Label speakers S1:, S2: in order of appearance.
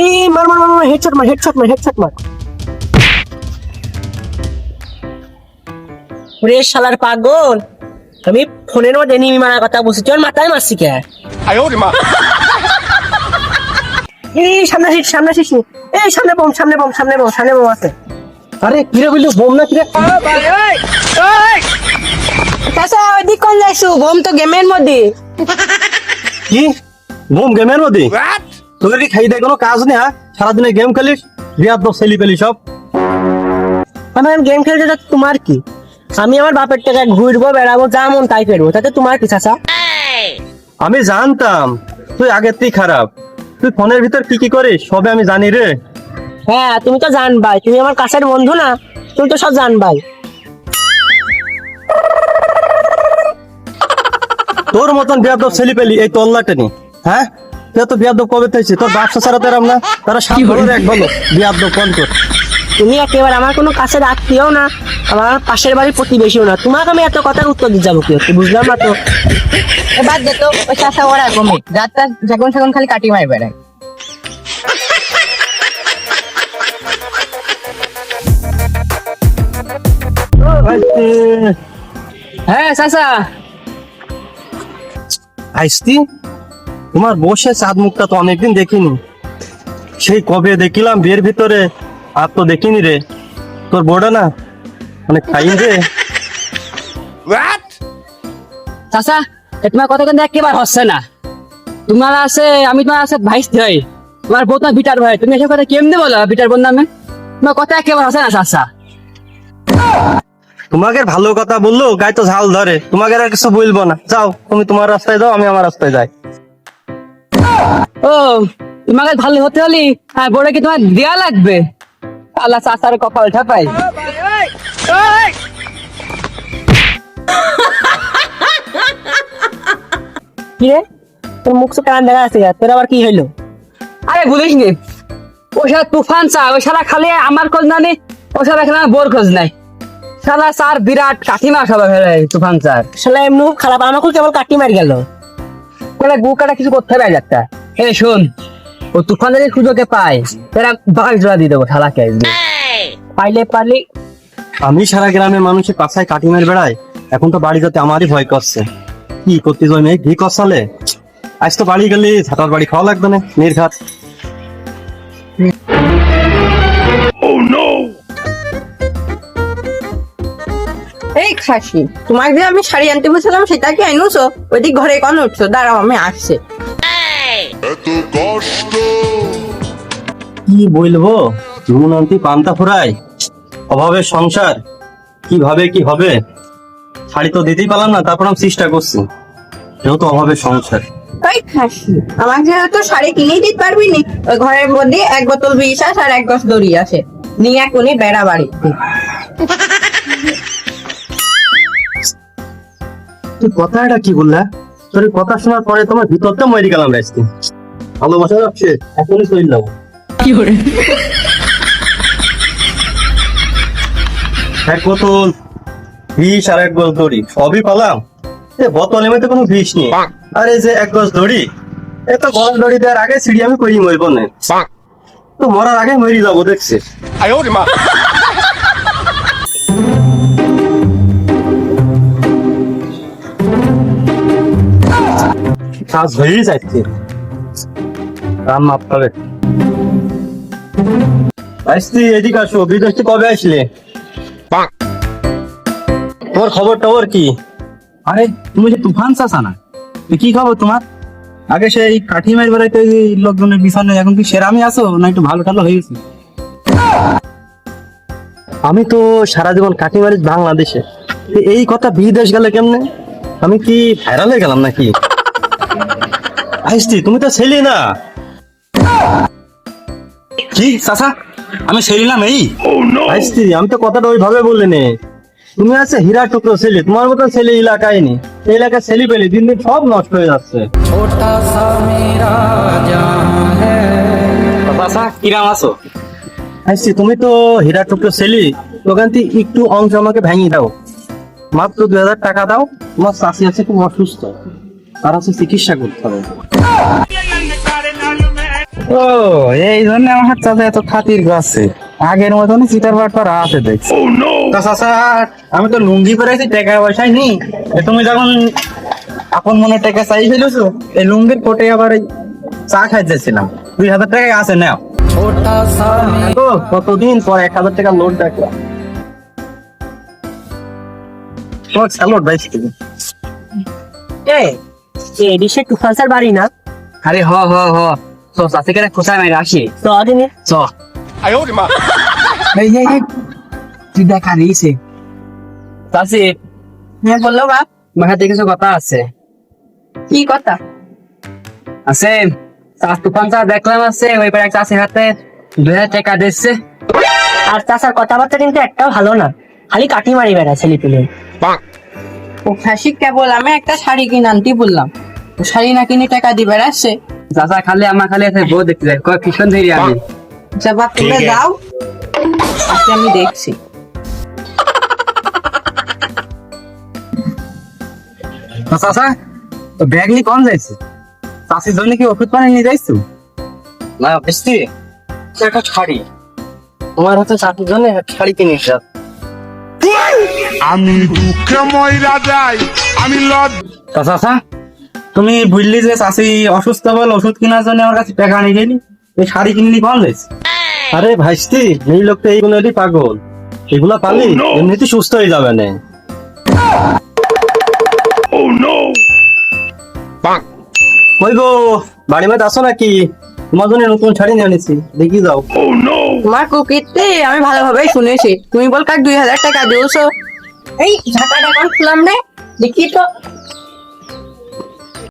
S1: এই মার মার মার হেডশট মার হেডশট মার হেডশট মার। ওরে শালার পাগল আমি ফোনের মধ্যে নিমি মারার কথা বলছি তোর মাথায় মারছি কে? এই সামনে সিট সামনে সিট এই সামনে বোম সামনে বোম সামনে বোম সামনে বোম আছে। আরে কিরে বললি বোম না কিরে
S2: চাচা আচ্ছা, ওইদিক কোন যাইছো? বোম তো গেমের মধ্যে।
S3: কি? বোম গেমের মধ্যে? তোদের কি খাই দেয় কোনো কাজ নেই হ্যাঁ? সারাদিনে গেম খেলিস ছেলি পেলি সব।
S1: আমি গেম খেলতে তো তোমার কি? আমি আমার বাপের টাকা ঘুরবো বেড়াবো যা মন তাই করব। তাতে তোমার কি চাচা?
S3: আমি জানতাম তুই আগের থেকে খারাপ। তুই ফোনের ভিতর কি কি করিস সবে আমি জানি রে।
S1: হ্যাঁ তুমি তো জানবাই তুমি আমার কাছের বন্ধু না তুমি তো সব জানবাই।
S3: তোর মতন বিয়াদব ছেলি পেলি এই তল্লাটা নি হ্যাঁ? তুই তো বিয়াদব কবে থাকছিস তোর ব্যবসা ছাড়া তেরাম না তারা সাত বছর এক বলো বিয়াদব কোন তোর
S1: তুমি একেবারে আমার কোনো কাছের আত্মীয় না আমার পাশের বাড়ির প্রতিবেশীও না। তোমাকে আমি এত কথার উত্তর দিয়ে যাব কি হচ্ছে বুঝলাম না তো।
S2: এবার দে তো ওই চাচা ওরা গমে রাতটা যখন সেখন খালি কাটি মারি বেড়ায়।
S1: হ্যাঁ চাচা
S3: আইসতি তোমার বসে চাঁদ মুখটা তো অনেকদিন দেখিনি। সেই কবে দেখিলাম বিয়ের ভিতরে আর তো দেখিনি রে। তোর বোর্ডা না অনেক ফাইন রে?
S4: চাচা এ তোমার কথা কিন্তু একেবারে হচ্ছে না। তোমার আছে আমি তোমার আছে ভাইস ভাই। তোমার বউ তোমার বিটার ভাই। তুমি এসব কথা কেমনে বলো বিটার বোন নামে? তোমার কথা একেবারে হচ্ছে না চাচা।
S3: তোমাকে ভালো কথা বলল গায়ে তো ঝাল ধরে। তোমাকে আর কিছু বলব না। যাও তুমি তোমার রাস্তায় যাও আমি আমার রাস্তায় যাই।
S4: ও, তোমাকে ভালো হতে হলি হ্যাঁ বড় কি তোমার লাগবে? আল্লাহ কপাল ঠাপাই
S1: কি রে? তোর মুখ দেখা আছে তোর আবার কি হইল?
S4: আরে বলিস নি, ও সারা তুফান চা ওই সারা খালি আমার খোঁজ না নি ও সারা এখানে বোর খোঁজ নাই। সারা চার বিরাট কাঠিমা সবাই তুফান চার।
S1: শালা এমনি খারাপ আমাকে কেবল কাটি মারি গেল।
S4: কোলে গু কাটা কিছু করতে হবে একটা হে শোন, ও তুফান যদি সুযোগে পায়, তারা বাঘ জোড়া দিয়ে দেবো শালাকে
S1: পাইলে পারলি।
S3: আমি সারা গ্রামের মানুষের পাশায় কাটি মেরে বেড়াই, এখন তো বাড়ি যেতে আমারই ভয় করছে। কি করতে যাই মেয়ে? ঘি কষালে? আজ তো বাড়ি গেলে, ঝাটার বাড়ি খাওয়া লাগবে না নির্ঘাত
S2: খাসি। তোমার যে আমি শাড়ি আনতে বলছিলাম সেটা কি আইনুছো ওইদিক ঘরে কোন উঠছো দাঁড়াও আমি আসছে।
S5: এত কষ্ট।
S3: কি বলব? নুন আনতি পান্তা ফুরাই অভাবের সংসার কীভাবে কি হবে? শাড়ি তো দিতেই পারলাম না তারপর আমি চেষ্টা করছি। যেহেতু অভাবের সংসার।
S2: তাই খাসি আমাকে যেহেতু শাড়ি কিনেই দিতে পারবি নি ওই ঘরের মধ্যে এক বোতল বিশ্বাস আর এক গছ দড়ি আছে নিয়ে এখনই বেড়া বাড়িতে।
S3: তুই কথাটা কি বললা? তোর কথা শোনার পরে তোমার ভিতরটা মরে গেলাম আজকে। ভালোবাসা যাচ্ছে এখনই চলে যাব এক বোতল বিষ আর এক গজ দড়ি সবই পালাম। এ বোতল এমনিতে কোনো বিষ নেই। আর এই যে এক গজ দড়ি এ তো দড়ি দেওয়ার আগে সিঁড়ি আমি করি মরবো না। তো মরার আগে মরি যাব দেখছিস।
S5: 哎呦
S3: কাজ হয়েই যাচ্ছে। আসছি এদিকে আসো। বিদেশ কবে আসলে? তোর খবর টবর কি?
S6: আরে তুমি যে তুফান চাষা না? কি খবর তোমার? আগে সেই কাঠি মারি বেড়াইতে লোকজনের বিছানে এখন কি সেরামি আছো না একটু ভালো টালো হয়ে গেছে
S3: আমি তো সারা জীবন কাটি মারি বাংলাদেশে। এই কথা বিদেশ গেলে কেমনে? আমি কি ভাইরাল হয়ে গেলাম নাকি? আসছি তুমি তো ছেলে না।
S6: কি চাষা আমি সেরিলাম এই
S3: আসছি আমি তো কথাটা ওইভাবে নে তুমি আছে হীরা টুকরো ছেলে তোমার মতো ছেলে এলাকায় নেই এই এলাকায় ছেলে পেলে দিন দিন সব নষ্ট হয়ে যাচ্ছে।
S6: কিরাম আছো?
S3: আসছি তুমি তো হীরা টুকরো ছেলে ওখান থেকে একটু অংশ আমাকে ভেঙে দাও। মাত্র দুই হাজার টাকা দাও তোমার চাষি আছে খুব অসুস্থ। তার আছে চিকিৎসা করতে হবে।
S6: ও এই জন্য আমার চাচা এত খাতির গাছে আগের মতনই চিটার বাটপার আছে দেখছি। তা চাচা আমি তো লুঙ্গি পরেছি টাকা পয়সাই নি তুমি যখন আপন মনে টাকা চাই ফেলেছো এই লুঙ্গির কোটে আবার এই চা খাইতেছিলাম। দুই হাজার টাকা আছে নাও।
S3: তো কতদিন পর এক হাজার টাকা লোড দেখলাম। তোমার স্যালোড ভাই
S1: বাড়ি না?
S4: আরে হ হ হ। আসি।
S5: নে মা
S4: এই এই এই। তুই দেখা রইছে
S2: হ্যাঁ বলল বাপ
S4: কথা আছে।
S2: কি কথা?
S4: আছে। তুফান দেখলাম আছে ওই পারে চাষের হাতে দুই হাজার টাকা দিচ্ছে
S1: আর চাষার কথাবার্তা কিন্তু একটাও ভালো না। খালি কাটি মারি বেড়া ছেলে পেলে
S2: ও খাসি কেবল আমি একটা শাড়ি কিনে আনতে বললাম। শাড়ি না কিনে টাকা দিবে আসছে
S4: চাষা খালি আমার খালি আছে বউ দেখতে যায়। কয় ভীষণ ধৈর্য আমি।
S2: জবাব তুমি যাও। আজকে আমি দেখছি।
S6: তো চাচা তো ব্যাগ নিয়ে কম যাইছে? চাষির জন্য কি ওষুধ পানি নিয়ে যাইছো?
S3: না বেশি একটা শাড়ি। তোমার হাতে চাকরির জন্য একটা শাড়ি কিনিস
S5: আমি দুঃখে ময়রা যাই আমি লজ
S6: চাচা তুমি বুঝলি যে চাষি অসুস্থ বল ওষুধ কেনার জন্য আমার কাছে টাকা নিয়ে গেলি এই শাড়ি কিনলি কম যাইছে
S3: আরে ভাইস্তি এই লোকটা এইগুলোরই পাগল। এগুলা পালি এমনিতে সুস্থ হয়ে যাবে না। কই গো বাড়ি মধ্যে আসো নাকি? তোমার জন্য নতুন শাড়ি নিয়ে আনিছি দেখি যাও।
S2: তোমার কুকিরতে আমি ভালোভাবে শুনেছি। তুমি বল কাক দুই হাজার টাকা দিয়েছ? এই ঝাঁকাটা এখন খুলাম রে? দেখি তো।